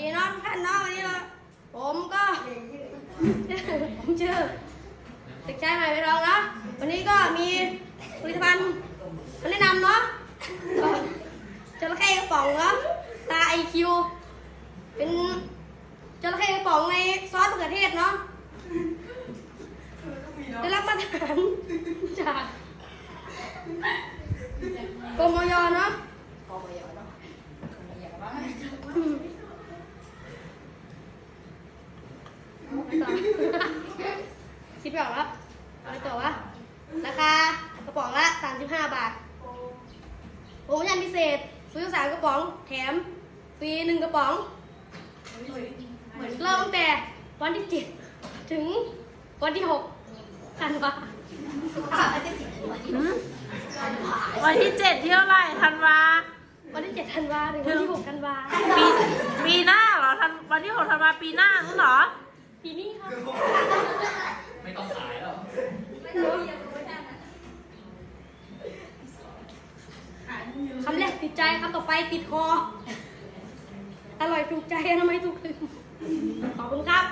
ดีนาะทุกท่านเนาะวันนี้เราผมก็ผมชื่อเด็กชายใหม่ไปรองเนาะวันนี้ก็มีผลิตภัณฑ์มาแนะนำเนาะจระเข้กระป๋องเนาะตาไอคิวเป็นจระเข้กระป๋องในซอสมะเขือเทศเนาะได้รับมาตรฐานจากกรมอยเนาะ คิดไม่ออกแล้วเอาไปต่อวะ ราคากระป๋องละ 35 บาทโปรโมชั่นพิเศษ ซื้อสามกระป๋อง แถม ฟรีหนึ่งกระป๋องเริ่มตั้งแต่วันที่7ถึงวันที่6ธันวาหืมวันที่เจ็ดเที่ยวไหร่ธันวา วันที่7ธันวาถึงวันที่6ธันวา ปีปีหน้าเหรอธันวันที่หกธันวาปีหน้านู้นเหรอ ปีนี้ครับไม่ต้องขายแล้วคำแรกติดใจคำต่อไปติดคอ อร่อยถูกใจทำไมถูกลืมขอบคุณครับ